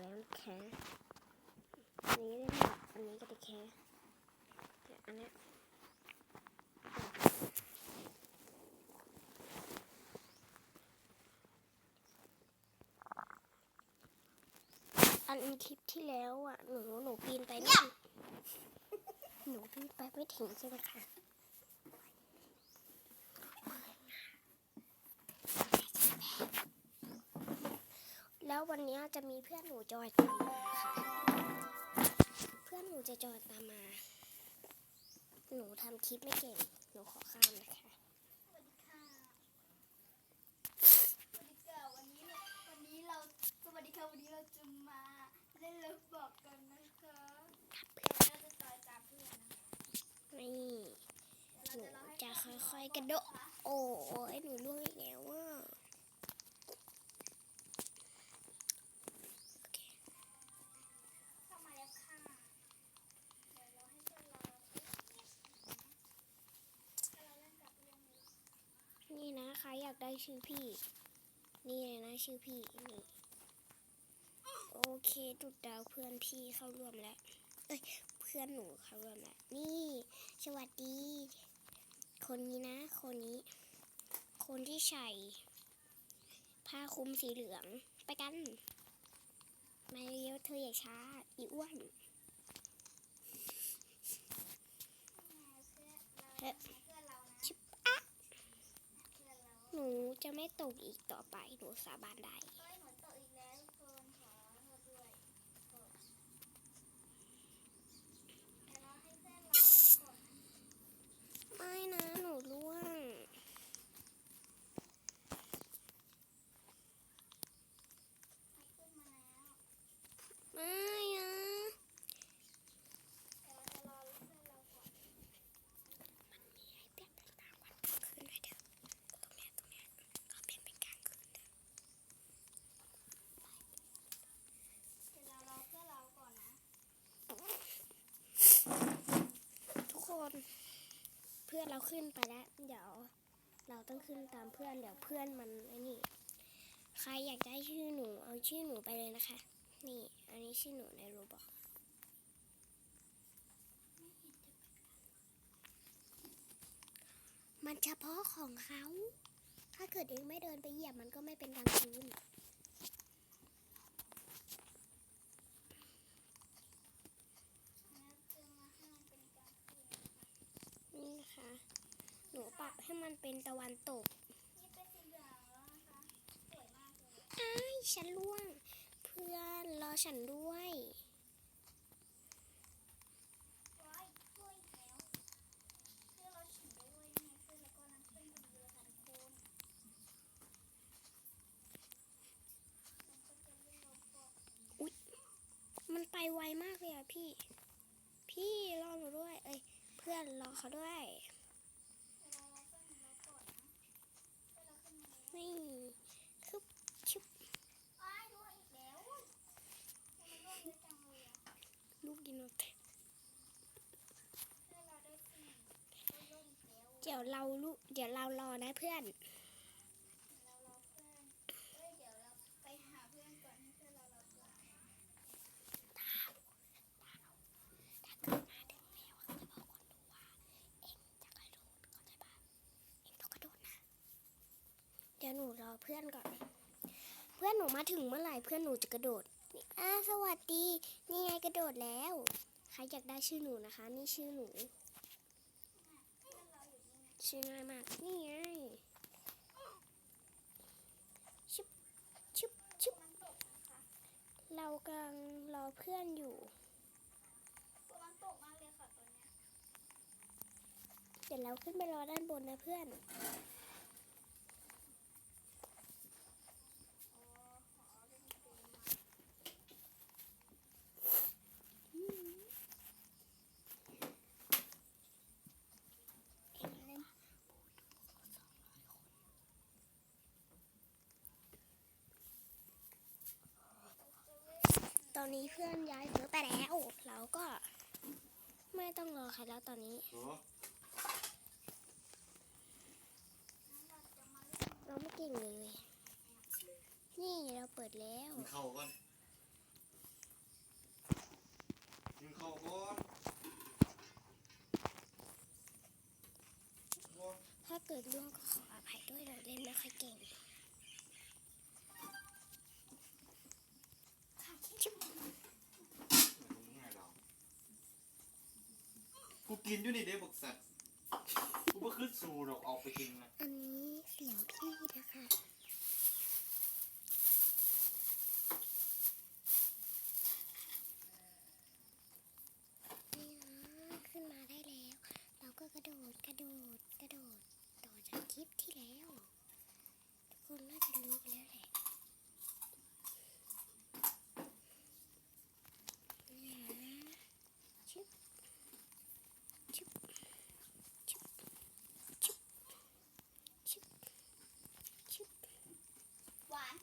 แล้วนะคะอันนี้ได้หมดอันนี้ก็ได้แค่อันนี้อันคลิปที่แล้วอะ หนูหนูปีนไปไม่ถึงหนูปีนไปไม่ถึงใช่ไหมคะ แล้ววันนี้จะมีเพื่อนหนูจอยตามมาค่ะ เพื่อนหนูจะจอยตามมา หนูทำคลิปไม่เก่ง หนูขอข้ามนะคะสวัสดีค่ะสวัสดีค่ะวันนี้เราวันนี้เราสวัสดีค่ะวันนี้เราจะมาเล่นเลิฟบอกกันนะคะเดี๋ยวเราจะต่อยตามเพื่อนนะคะนี่เดี๋ยวหนูเราจะเล่าให้จะฟังค่อยๆกระโดด โอ้ยหนูล่วงอีกแล้วอะากได้ชื่อพี่ นี่เลยนะชื่อพี่นี่โอเคดุดดาวเพื่อนพี่เข้าร่วมแล้ว เอ้ยเพื่อนหนูเข้าร่วมแล้ว นี่ สวัสดี คนนี้นะ คนนี้ คนที่ใส่ผ้าคลุมสีเหลืองไปกัน มาเร็วเธออย่าช้า อีอ้วน เพื่อนเราเพื่อนเรานะ ชิบอะ เพื่อนเรา หนู จะไม่ตกอีกต่อไปหนูสาบานได้ เอ้ยหนูตกอีกแล้วทุกคนขอโทษด้วยโทษเดี๋ยวเราให้เพื่อนเรากด ไม่นะ หนูร่วง เอาขึ้นมาแล้ว ไม่นะ เดี๋ยวเราจะรอเพื่อนเราก่อน ให้เปลี่ยนเป็นกลางวันกลางคืนหน่อยเถอะตรงเนี้ยตรงเนี้ยขอเปลี่ยนเป็นกลางคืนเถอะ เดี๋ยวเรารอเพื่อนเราก่อนนะ ทุกคน เพื่อนเราขึ้นไปแล้ว เดี๋ยวเราต้องขึ้นตามเพื่อนเดี๋ยวเพื่อนมันไอ้นี่ ใครอยากได้ชื่อหนู เอาชื่อหนูไปเลยนะคะ นี่ อันนี้ชื่อหนูในโรบอกมันเฉพาะของเขา ถ้าเกิดเองไม่เดินไปเหยียบมันก็ไม่เป็นกลางคืน แล้วจะมาให้มันเป็นกลางคืน นี่นะคะ หนูปรับให้มันเป็นตะวันตกนี่เป็นสีเหลืองแล้วนะคะสวยมากเลยอ้ายฉันล่วง เพื่อนรอฉันด้วยมันก็จะเล่นเราบอกมันไปไวมากเลยอะพี่ พี่รอหนูด้วย เอ้ย เพื่อนรอเขาด้วย นมาแล้วนี่คึบชุบว้ายร่วงอีกแล้วทำไมร่วงเยอะจังเลยอะลูกดินโนเทเพื่อนเราได้ขึ้นได้ร่วงอีกแล้วเดี๋ยวเราลูกเดี๋ยวเรารอนะเพื่อน เรารอเพื่อนเอ้ยเดี๋ยวเราไปหาเพื่อนก่อนให้เพื่อนเรารอก่อน ถ้าเกิดมาถึงแล้วเขาจะบอกคนดูว่า เอ็งจะกระโดดเข้าใจปะเอ็งต้องกระโดดนะ เดี๋ยวหนูรอเพื่อนก่อน เพื่อนหนูมาถึงเมื่อไหร่เพื่อนหนูจะกระโดดนี่อ่าสวัสดี นี่ไงกระโดดแล้ว ใครอยากได้ชื่อหนูนะคะ นี่ชื่อหนู ชื่อนเราอยู่นี่นะชื่อง่ายมาก นี่ไงชุบชุบชุบมันตกนะคะเรากำลังรอเพื่อนอยู่มันตกมากเลยค่ะตอนนี้เดี๋ยวเราขึ้นไปรอด้านบนนะเพื่อน นี้เพื่อนย้ายเสือไปแล้วเราก็ไม่ต้องรอใครแล้วตอนนี้ เราไม่เก่งเลย นี่เราเปิดแล้วมึงเข้าก่อนมึงเข้าก่อนถ้าเกิดเรื่องก็ขออภัยด้วยเราเล่นไม่ค่อยเก่ง กินอยู่นี่เด้บักสัตว์กูบ่คือสูดอกออกไปกินนะ อันนี้เสียงพี่นะคะนี่นะขึ้นมาได้แล้ว เราก็กระโดด กระโดด กระโดด ต่อจากคลิปที่แล้ว ทุกคนน่าจะรู้ไปแล้วแหละนี่นะชึบชึบชึบชึบชึบชึบ หวาน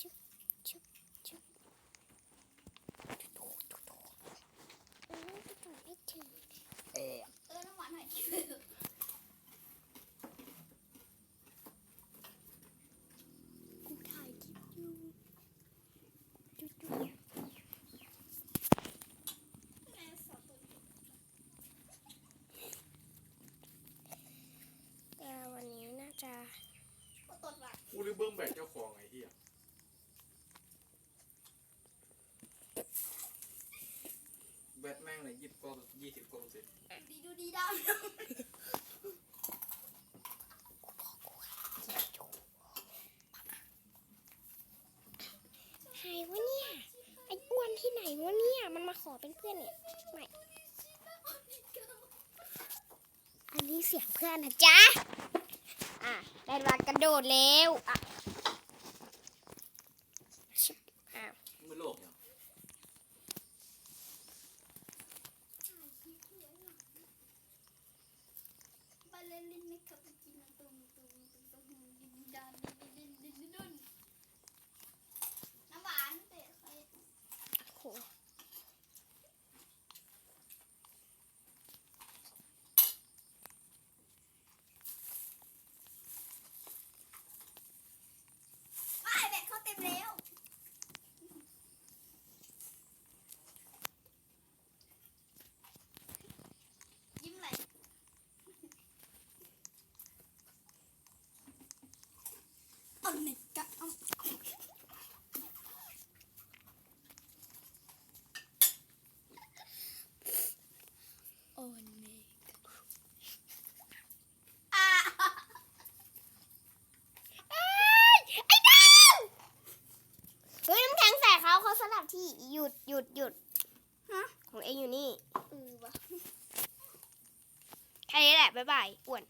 ชึบชึบชึบโถูถูถูเออก็ต่อไม่ถึงเออ เออน้ำหวานหน่อย กูถ่ายคลิปอยู่จุดจุด แม่สอนตัวเอง แต่วันนี้น่าจะ ก็ตด หวานกูได้เบิ้งแบกเจ้าของไอ้เหี้ยแบทแม่งเลยยี่สิบกว่ายี่สิบกว่าเปอร์เซ็นต์ดีดูดีดาวใครวะเนี่ย ไอ้อ้วนที่ไหนวะเนี่ย มันมาขอเป็นเพื่อนเนี่ยไม่อันนี้เสียงเพื่อนนะจ๊ะ อะได้เวลากระโดดแล้วอะชิบอ้าวมือโลกเนี่ยบาเลลินไม่ขับไปกินตรงตรงตรงตรงดินดานดินดินดินดินดินน้ำหวานเตะใคร โห ว้ายแบกเขาเต็มแล้วยิ้มไหลเอาหนึ่งกะเอาโอ้เนกอ่าไอ้ดาวเฮ้ยน้ำแข็งใส่เขาเขาสลับที่หยุดหยุดหยุดฮะของเองอยู่นี่เออวะแค่นี้แหละ บ๊ายบายอ้วน